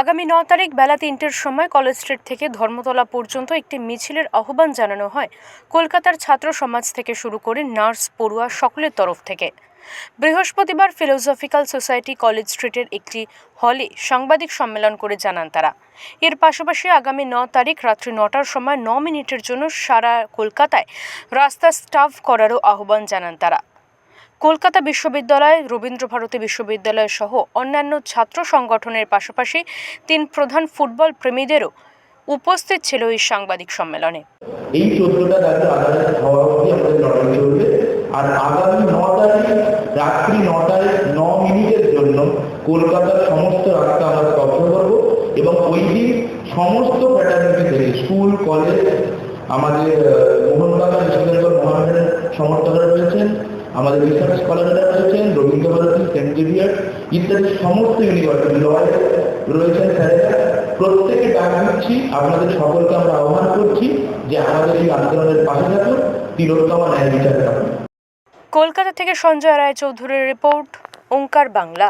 আগামী ন তারিখ বেলা তিনটের সময় কলেজ স্ট্রিট থেকে ধর্মতলা পর্যন্ত একটি মিছিলের আহ্বান জানানো হয়। কলকাতার ছাত্র সমাজ থেকে শুরু করে নার্স, পড়ুয়া সকলের তরফ থেকে। বৃহস্পতিবার ফিলোসফিক্যাল সোসাইটি কলেজ স্ট্রিটের একটি হলে সাংবাদিক সম্মেলন করে জানান তারা। এর পাশাপাশি আগামী ন তারিখ রাত্রি নটার সময় ন মিনিটের জন্য সারা কলকাতায় রাস্তা স্টাফ করারও আহ্বান জানান তারা। কলকাতা বিশ্ববিদ্যালয়, রবীন্দ্রভারতী বিশ্ববিদ্যালয় সহ অন্যান্য ছাত্র সংগঠনের পাশাপাশি তিন প্রধান ফুটবল প্রেমীদেরও উপস্থিত ছিল এই সাংবাদিক সম্মেলনে। এই চোদ্দটা রাজ্য আদালত হওয়া অবধি আমাদের লড়াই চলবে। আর আগামী ন তারিখ, রাত্রি নটায় ন মিনিটের জন্য কলকাতার সমস্ত রাস্তা আমরা কবজা করব এবং ওই দিন সমস্ত ফ্যাটার্নিটি থেকে স্কুল কলেজ আমাদের মোহনবাগান ইস্টবেঙ্গল মোহামেডানের সমর্থকরা আমাদের রিসার্চ স্কলাররা রয়েছেন রবীন্দ্রভারতী, সেন্ট জেভিয়ার ইত্যাদি সমস্ত ইউনিভার্সিটি লয়ার রয়েছেন স্যারেরা। প্রত্যেকে ডাক দিচ্ছি, আপনাদের সকলকে আমরা আহ্বান করছি যে আমাদের এই আন্দোলনের পাশে থাকুন তিরোত্তমা ন্যায় বিচার কলকাতা থেকে সঞ্জয় রায় চৌধুরীর রিপোর্ট, ওঙ্কার বাংলা।